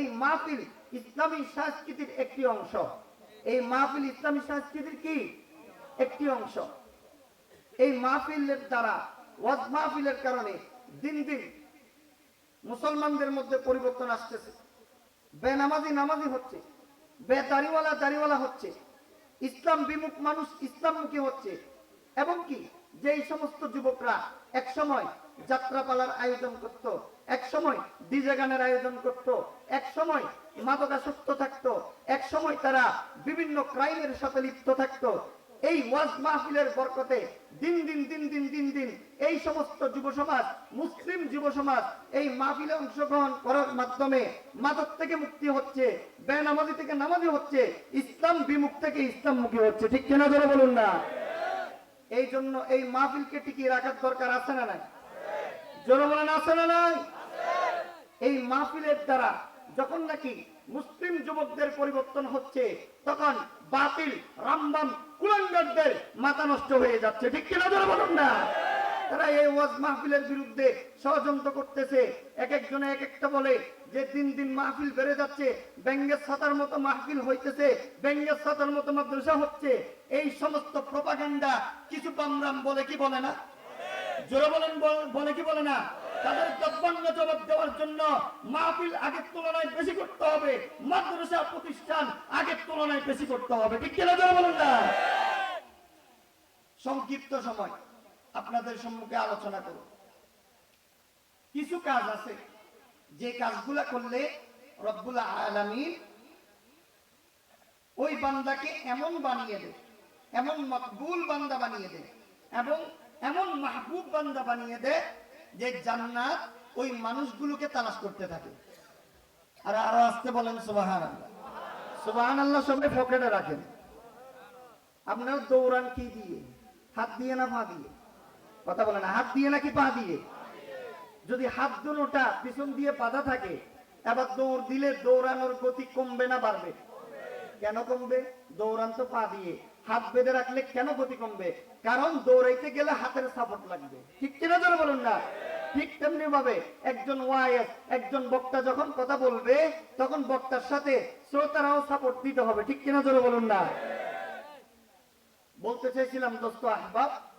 এই মাহফিল ইসলামী সংস্কৃতির একটি অংশ। এই মাহফিল ইসলামী সংস্কৃতির কি? একটি অংশ। এই মাহফিলের দ্বারা, ওয়াজ মাহফিলের কারণে দিন দিন মুসলমানদের মধ্যে পরিবর্তন আসতেছে। বেনামাজি নামাজি হচ্ছে বে দাড়িওয়ালা দাড়িওয়ালা হচ্ছে, ইসলাম বিমুখ মানুষ ইসলামমুখী হচ্ছে এবং কি? যেই সমস্ত যুবকরা এক সময় যাত্রাপালার আয়োজন করত এক সময় ডিজে গানের আয়োজন করত এক সময় মাদকাসক্ত থাকতো এক সময় তারা বিভিন্ন ক্রাইমের সাথে লিপ্ত থাকতো, এই ওয়াজ মাহফিলের বরকতে দিন দিন দিন দিন দিন দিন এই সমস্ত যুব সমাজ, মুসলিম যুব সমাজ এই মাহফিলে অংশগ্রহণ করার মাধ্যমে মাদক থেকে মুক্তি হচ্ছে, বেনামাজি থেকে নামাজি হচ্ছে, ইসলাম বিমুখ থেকে ইসলামমুখী হচ্ছে। ঠিক কেনা ধরে বলুন না? এই জন্য এই মাহফিলকে টিকিয়ে রাখার দরকার আছে না নাই? জনগণ আছে না নাই? এই মাহফিলের দ্বারা যখন নাকি মুসলিম যুবকদের পরিবর্তন হচ্ছে, তখন বাতিল, রামবাম কুলাঙ্গারদের মাথা নষ্ট হয়ে যাচ্ছে। ঠিক কিনা তারা এই ওয়াজ মাহফিলের বিরুদ্ধে ষড়যন্ত্র করতেছে। এক একজনে এক একটা বলে যে দিন দিন মাহফিল বেড়ে যাচ্ছে, ব্যঙ্গের ছাতার মতো মাহফিল হইতেছে, ব্যঙ্গের ছাতার মতো মাদ্রাসা হচ্ছে। এই সমস্ত প্রপাগান্ডা কিছু পামরাম বলে কি বলে না? জোরে বলেন, বলে কি বলে না? তাদের তৎপন্ন জবাব দেওয়ার জন্য মাহফিল আগের তুলনায় বেশি করতে হবে, মাদ্রাসা প্রতিষ্ঠান আগের তুলনায় বেশি করতে হবে। ঠিক কিনা জোরে বলেন না সংক্ষিপ্ত সময়। আপনাদের সম্মুখে আলোচনা করব কিছু কাজ আছে। যে কাজগুলা করলে রব্বুল আলামিন ওই বান্দাকে এমন বানিয়ে দেয় এমন মকবুল বান্দা বানিয়ে দেয় এবং এমন মাহবুব বান্দা বানিয়ে দেয় যে জান্নাত ওই মানুষগুলোকে তালাশ করতে থাকে। আর আরও আসতে বলেন সুবাহান সুবাহান আল্লাহ সবাই পকেটে রাখেন। আপনার দৌড়ান কি দিয়ে? হাত দিয়ে না পা দিয়ে? কথা বলেন হাত দিয়ে নাকি পা দিয়ে? যদি হাত দুটা পিছন দিয়ে বাধা থাকে, এবার দৌড় দিলে দৌড়ানোর গতি কমবে না, বাড়বে। কেন কমবে? দৌড়ান তো পা দিয়ে। হাত বেঁধে রাখলে কেন গতি কমবে? কারণ দৌড়াইতে গেলে হাতের সাপোর্ট লাগবে। ঠিক কিনা ধরে বলুন না? ঠিক তেমনি ভাবে একজন ওয়াইএস, একজন বক্তা যখন কথা বলবে, তখন বক্তার সাথে শ্রোতারাও সাপোর্ট দিতে হবে। ঠিক কিনা ধরে বলুন না? বলতে চাইছিলাম দোস্ত আহবাব